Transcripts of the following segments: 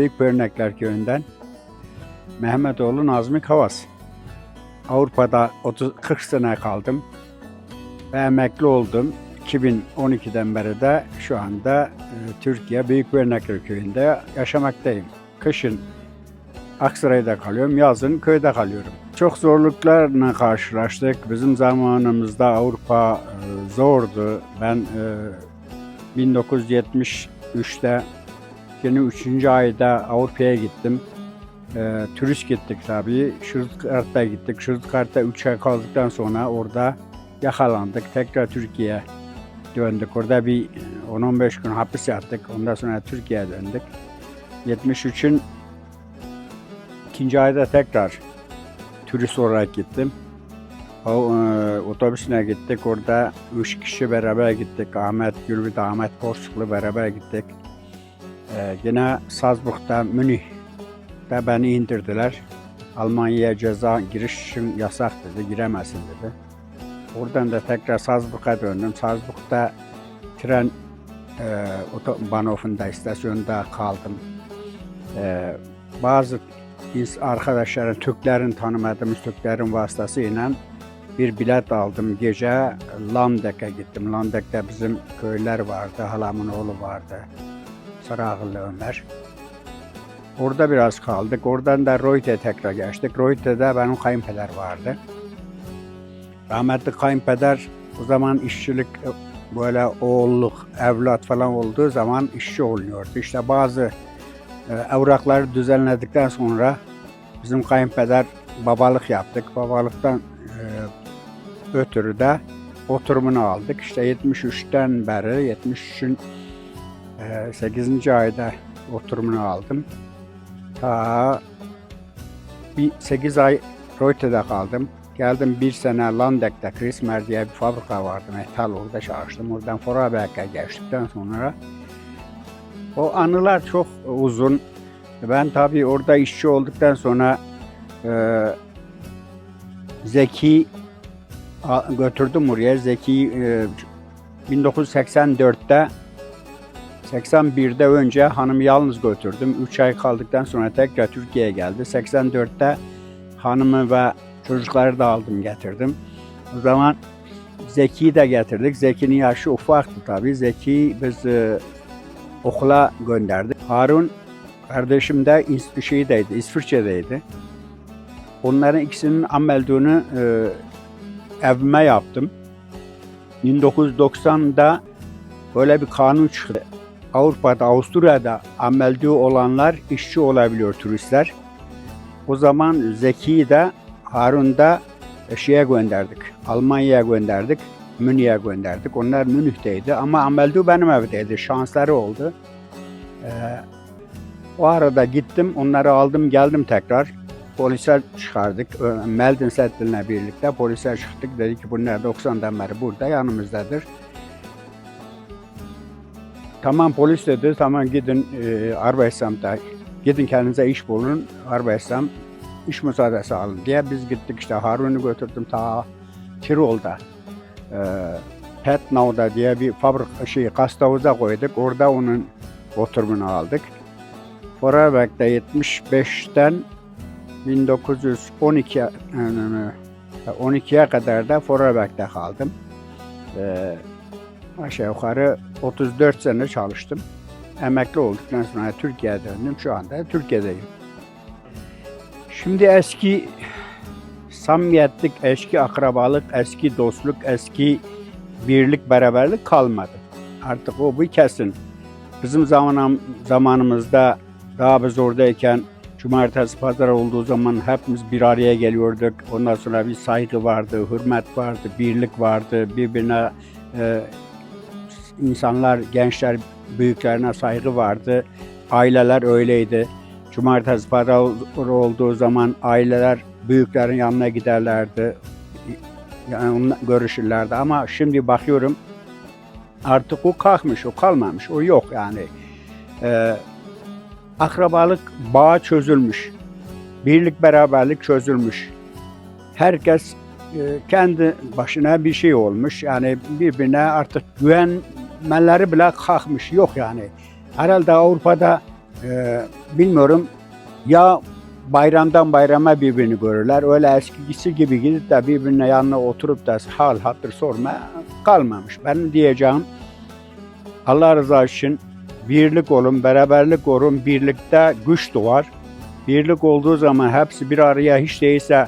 Büyük Börnekler Köyü'nden Mehmetoğlu Nazmi Kavas. Avrupa'da 30 40 sene kaldım ve emekli oldum. 2012'den beri de şu anda e, Türkiye Büyük Börnekler Köyü'nde yaşamaktayım. Kışın Aksaray'da kalıyorum, yazın köyde kalıyorum. Çok zorluklarla karşılaştık. Bizim zamanımızda Avrupa e, zordu. Ben e, 1973'te yine 3. ayda Avrupa'ya gittim. E, turist gittik tabii. Stuttgart'a gittik. Stuttgart'ta 3 ay kaldıktan sonra orada yakalandık. Tekrar Türkiye'ye döndük. Orada bir 10-15 gün hapis yattık. Ondan sonra Türkiye'ye döndük. 73'ün ikinci ayda tekrar turist olarak gittim. O, e, otobüsüne gittik. Orada üç kişi beraber gittik. Ahmet Gülbit, Ahmet Porsuklu beraber gittik. E, yine Salzburg'da, Münih'te beni indirdiler. Almanya'ya ceza girişin yasak dedi, giremezsin dedi. Oradan da tekrar Salzburg'a döndüm. Salzburg'da tren e, Bahnhof'unda, istasyonda kaldım. E, bazı arkadaşların, Türklerin tanımadığımız Türklerin vasıtasıyla bir bilet aldım. Gece Landek'e gittim. Landek'te bizim köyler vardı. Halamın oğlu vardı. Sarıağıllı Ömer. Orada biraz kaldık. Oradan da Reuter'e tekrar geçtik. Reuter'de benim kayınpeder vardı. Rahmetli kayınpeder o zaman işçilik böyle oğulluk, evlat falan olduğu zaman işçi oluyordu. İşte bazı e, evrakları düzenledikten sonra bizim kayınpeder babalık yaptık. Babalıktan e, ötürü de oturumunu aldık. İşte 73'ten beri 73'ün e, 8. ayda oturumunu aldım. Ta bir 8 ay Reuter'de kaldım. Geldim bir sene Landek'te Krismer diye bir fabrika vardı. Metal orada çalıştım. Oradan Vorarlberg'e geçtikten sonra o anılar çok uzun. Ben tabii orada işçi olduktan sonra e, Zeki götürdüm oraya. Zeki e, 1984'te 81'de önce hanımı yalnız götürdüm. 3 ay kaldıktan sonra tekrar Türkiye'ye geldi. 84'te hanımı ve çocukları da aldım getirdim. O zaman Zeki'yi de getirdik. Zeki'nin yaşı ufaktı tabii. Zeki biz e, okula gönderdik. Harun kardeşim de şeydeydi, İsviçre'deydi. Onların ikisinin amelduğunu e, evime yaptım. 1990'da böyle bir kanun çıktı. Avrupa'da, Avusturya'da amelduğu olanlar işçi olabiliyor turistler. O zaman Zeki'yi de Harun da şeye gönderdik. Almanya'ya gönderdik. Münih'e gönderdik. Onlar Münih'teydi ama Ameldu benim evdeydi. Şansları oldu. Ee, o arada gittim, onları aldım, geldim tekrar. Polise çıkardık. Meldin Settil'le birlikte polise çıktık. Dedi ki bunlar 90'dan beri burada yanımızdadır. Tamam polis dedi, tamam gidin e, Arbeitsamt'a, gidin kendinize iş bulun, Arbeitsam iş müsaadesi alın diye biz gittik işte Harun'u götürdüm ta Tirol'da. E, Petnau'da diye bir fabrik şey Kastavuza koyduk. Orada onun oturumunu aldık. Vorarlberg'de 75'ten 1912 yani 12'ye kadar da Vorarlberg'de kaldım. Ee, aşağı yukarı 34 sene çalıştım. Emekli olduktan sonra Türkiye'ye döndüm. Şu anda Türkiye'deyim. Şimdi eski samimiyetlik, eski akrabalık, eski dostluk, eski birlik, beraberlik kalmadı. Artık o bu kesin. Bizim zamanım, zamanımızda daha biz oradayken cumartesi pazar olduğu zaman hepimiz bir araya geliyorduk. Ondan sonra bir saygı vardı, hürmet vardı, birlik vardı. Birbirine e, insanlar, gençler büyüklerine saygı vardı. Aileler öyleydi. Cumartesi pazar olduğu zaman aileler büyüklerin yanına giderlerdi. Yani onunla görüşürlerdi ama şimdi bakıyorum artık o kalkmış, o kalmamış, o yok yani. Ee, akrabalık bağı çözülmüş. Birlik beraberlik çözülmüş. Herkes e, kendi başına bir şey olmuş. Yani birbirine artık güvenmeleri bile kalkmış. Yok yani. Herhalde Avrupa'da Ee, bilmiyorum ya bayramdan bayrama birbirini görürler. Öyle eskisi gibi gidip de birbirine yanına oturup da hal hatır sorma kalmamış. Benim diyeceğim Allah rızası için birlik olun, beraberlik olun, birlikte güç doğar. Birlik olduğu zaman hepsi bir araya hiç değilse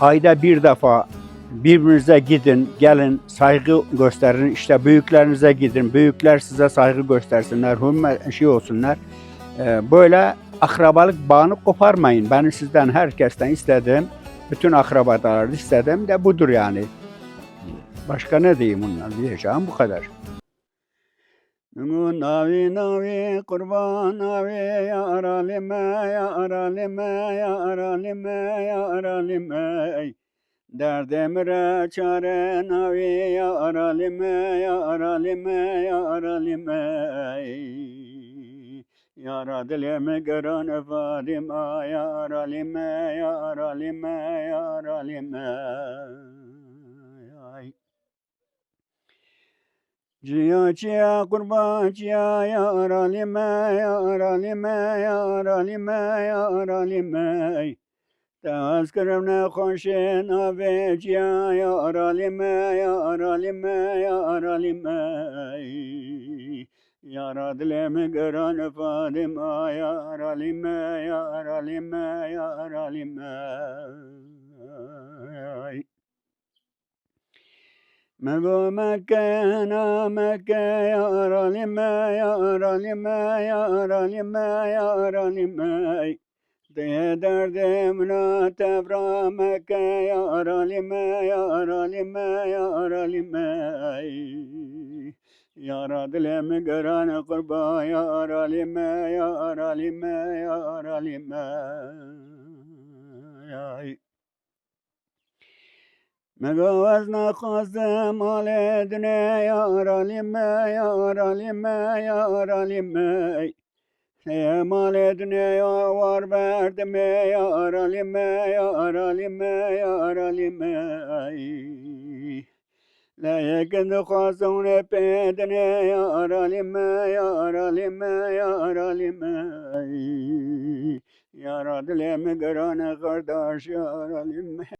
ayda bir defa birbirinize gidin, gelin, saygı gösterin. İşte büyüklerinize gidin, büyükler size saygı göstersinler, hürmet şey olsunlar. Ee, böyle akrabalık bağını koparmayın. Benim sizden herkesten istediğim, bütün akrabalar istediğim de budur yani. Başka ne diyeyim bundan diyeceğim bu kadar. Navi navi kurban navi ya aralime ya aralime ya aralime ya aralime Derdemire çare navi ya aralime ya aralime ya aralime. Yara dilime gören Fadime ya aralime ya aralime ya aralime. Ciya ciya kurban ciya ya aralime ya aralime ya aralime ya aralime Tezkırım ne hoşin ave ciya ya aralime ya aralime ya aralime Yara dilimi gören Fadime ya aralime ya aralime ya aralime Ay. Mego Mekke na Mekke ya aralime ya aralime ya aralime ya aralime De derdim na tevra Mekke ya aralime ya aralime ya aralime. Yara dilimi gören kurba ya aralime ya aralime ya aralime. Ay. Megavaz nakazdım aledine ya aralime ya aralime ya aralime Emal edine var verdime ya aralime ya aralime ya aralime La yekin khazun epedine ya aralime ya aralime ya aralime Ya radileme görane kardeş ya aralime